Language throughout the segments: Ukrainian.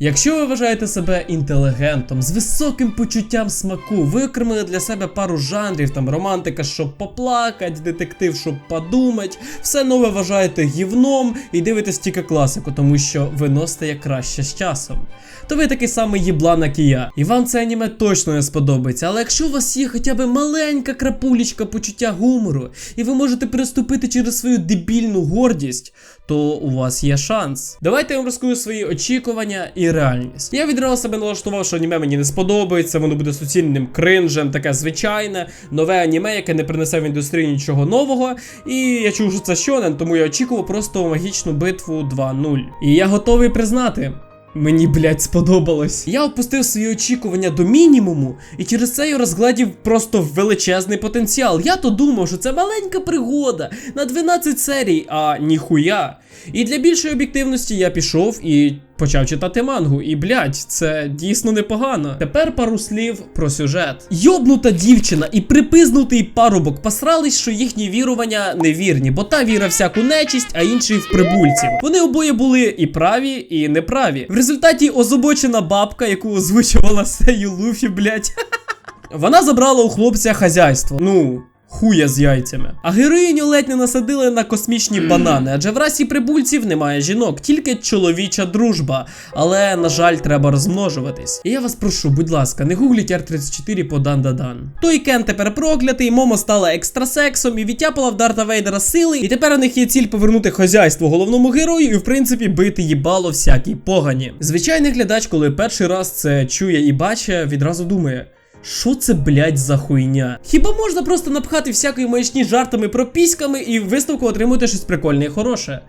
Якщо ви вважаєте себе інтелігентом з високим почуттям смаку, ви окремили для себе пару жанрів, там романтика, щоб поплакать, детектив, щоб подумать, все нове вважаєте гівном і дивитесь тільки класику, тому що ви носите як краще з часом. То ви такий самий їблан, як і я. І вам це аніме точно не сподобається. Але якщо у вас є хоча б маленька крапулечка почуття гумору, і ви можете переступити через свою дебільну гордість, то у вас є шанс. Давайте я вам розкажу свої очікування і реальність. Я відразу себе налаштував, що аніме мені не сподобається, воно буде суцільним кринжем, таке звичайне, нове аніме, яке не принесе в індустрію нічого нового. І я чув, що це щонен, тому я очікував просто магічну битву 2.0. І я готовий признати. Мені, блядь, сподобалось. Я опустив свої очікування до мінімуму, і через це я розглядів просто величезний потенціал. Я то думав, що це маленька пригода на 12 серій, а ніхуя. І для більшої об'єктивності я пішов і почав читати мангу. І блядь, це дійсно непогано. Тепер пару слів про сюжет. Йобнута дівчина і припизнутий парубок посрались, що їхні вірування невірні, бо та віра всяку нечисть, а інший в прибульців. Вони обоє були і праві, і неправі. В результаті озабочена бабка, яку озвучувала Сею Луфі, блядь. Вона забрала у хлопця хазяйство. Ну. Хуя з яйцями. А героїню ледь не насадили на космічні банани, адже в расі прибульців немає жінок, тільки чоловіча дружба. Але, на жаль, треба розмножуватись. І я вас прошу, будь ласка, не гугліть R34 по дан-дадан. Той Кен тепер проклятий, Момо стала екстрасексом і відтяпала в Дарта Вейдера сили. І тепер у них є ціль повернути хазяйство головному герою і, в принципі, бити їбало всякій погані. Звичайний глядач, коли перший раз це чує і бачить, відразу думає. Що це, блять, за хуйня? Хіба можна просто напхати всякої маячні жартами про піськами і в висновку отримати щось прикольне і хороше?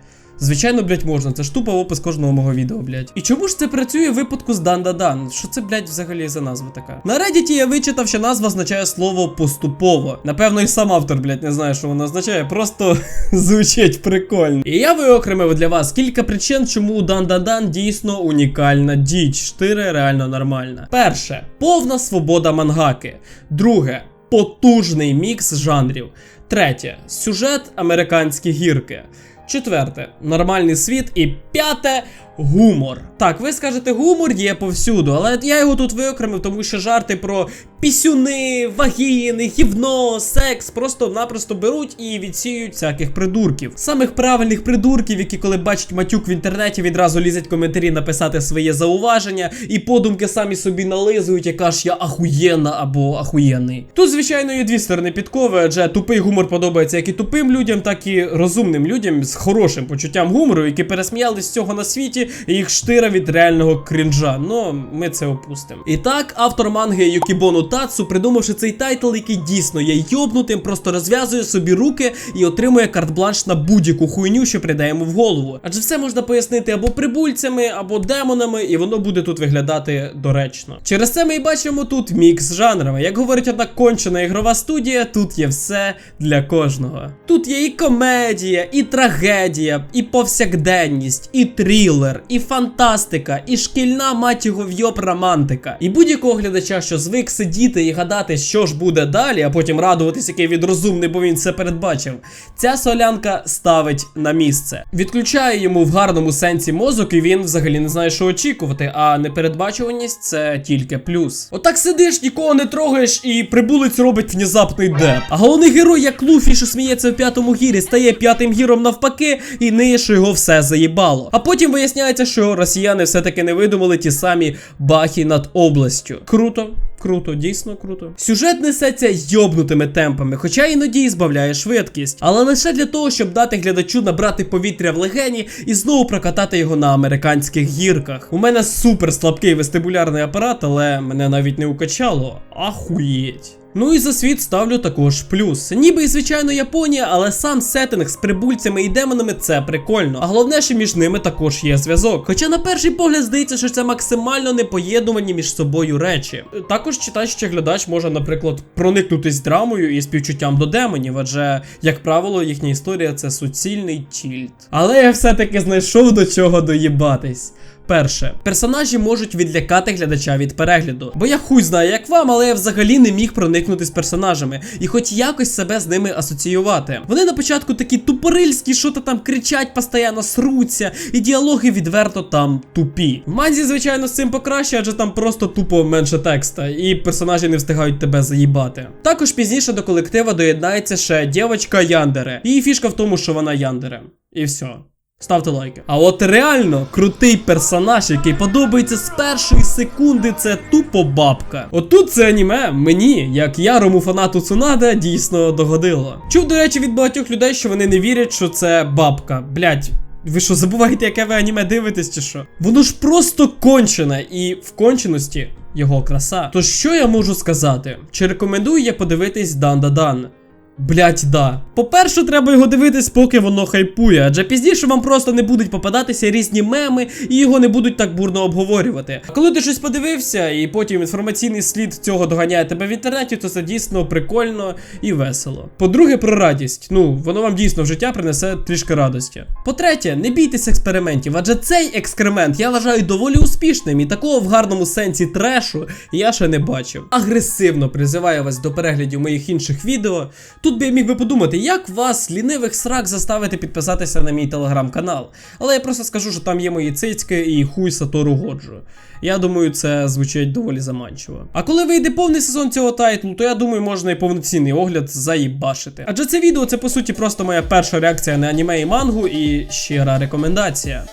Звичайно, блять, можна, це ж тупо опис кожного мого відео, блять. І чому ж це працює в випадку з Дан-Дан? Що це, блять, взагалі за назва така? На Reddit я вичитав, що назва означає слово поступово. Напевно, і сам автор, блять, не знає, що воно означає, просто звучить прикольно. І я виокремив для вас кілька причин, чому Дан-Дан дійсно унікальна діч. Штири реально нормальна. Перше, повна свобода мангаки. Друге, потужний мікс жанрів. Третє сюжет американські гірки. Четверте нормальний світ. І п'яте гумор. Так, ви скажете, гумор є повсюду, але я його тут виокремив, тому що жарти про пісюни, вагіни, гівно, секс просто-напросто беруть і відсіють всяких придурків. Самих правильних придурків, які коли бачать матюк в інтернеті, відразу лізять коментарі написати своє зауваження, і подумки самі собі нализують, яка ж я ахуєнна або ахуєнний. Тут, звичайно, є дві сторони підкови, адже тупий гумор подобається як і тупим людям, так і розумним людям з хорошим почуттям гумору, які пересміялись з цього на світі, і їх штира від реального крінжа. Ну, ми це опустимо. І так, автор манги Юкібону Тацу, придумавши цей тайтл, який дійсно є йобнутим, просто розв'язує собі руки і отримує карт-бланш на будь-яку хуйню, що прийде йому в голову. Адже все можна пояснити або прибульцями, або демонами, і воно буде тут виглядати доречно. Через це ми і бачимо тут мікс жанрами. Як говорить одна кончена ігрова студія, тут є все для кожного. Тут є і комедія, і трагедія, і повсякденність, і трилер, і фантастика, і шкільна мать його вйоб романтика. І будь-якого глядача, що звик сидіти і гадати, що ж буде далі, а потім радуватись, який він розумний, бо він це передбачив. Ця солянка ставить на місце, відключає йому в гарному сенсі мозок, і він взагалі не знає, що очікувати. А непередбачуваність це тільки плюс. Отак сидиш, нікого не трогаєш, і прибулець робить внезапний деп. А головний герой, як Луфі, що сміється в п'ятому гірі, стає п'ятим гіром навпаки, і ниє, що його все заїбало. А потім виясняється, що росіяни все-таки не видумали ті самі бахи над областю. Круто. Круто, дійсно круто. Сюжет несеться йобнутими темпами, хоча іноді і збавляє швидкість, але лише для того, щоб дати глядачу набрати повітря в легені і знову прокатати його на американських гірках. У мене супер слабкий вестибулярний апарат, але мене навіть не укачало. Ахуєть. Ну і за світ ставлю також плюс. Ніби і звичайно Японія, але сам сеттинг з прибульцями і демонами це прикольно. А головне, що між ними також є зв'язок. Хоча на перший погляд здається, що це максимально непоєднувані між собою речі. Також читач чи глядач може, наприклад, проникнутись драмою і співчуттям до демонів, адже, як правило, їхня історія це суцільний чільт. Але я все-таки знайшов до чого доїбатись. Перше, персонажі можуть відлякати глядача від перегляду. Бо я хуй знаю, як вам, але я взагалі не міг проникнути з персонажами і хоч якось себе з ними асоціювати. Вони на початку такі тупорильські, що то там кричать, постійно сруться, і діалоги відверто там тупі. В манзі, звичайно, з цим покраще, адже там просто тупо менше текста, і персонажі не встигають тебе заїбати. Також пізніше до колектива доєднається ще дівчинка Яндере. Її фішка в тому, що вона Яндере. І все. Ставте лайки. А от реально крутий персонаж, який подобається з першої секунди, це тупо бабка. Отут це аніме мені, як ярому фанату Цунада, дійсно догодило. Чув, до речі, від багатьох людей, що вони не вірять, що це бабка. Блять. Ви що, забуваєте, яке ви аніме дивитесь, чи що? Воно ж просто кончене, і в конченості його краса. То що я можу сказати? Чи рекомендую я подивитись Дан Да Дан? Блять, да. По-перше, треба його дивитись, поки воно хайпує, адже пізніше вам просто не будуть попадатися різні меми і його не будуть так бурно обговорювати. А коли ти щось подивився, і потім інформаційний слід цього доганяє тебе в інтернеті, то це дійсно прикольно і весело. По-друге, про радість. Ну, воно вам дійсно в життя принесе трішки радості. По-третє, не бійтесь експериментів, адже цей експеримент я вважаю доволі успішним, і такого в гарному сенсі трешу я ще не бачив. Агресивно призиваю вас до переглядів моїх інших відео. Тут би я міг би подумати, як вас, лінивих срак, заставити підписатися на мій телеграм-канал. Але я просто скажу, що там є мої цицьки і хуй Сатору Годжу. Я думаю, це звучить доволі заманчиво. А коли вийде повний сезон цього тайтлу, то я думаю, можна і повноцінний огляд заїбашити. Адже це відео це по суті просто моя перша реакція на аніме і мангу і щира рекомендація.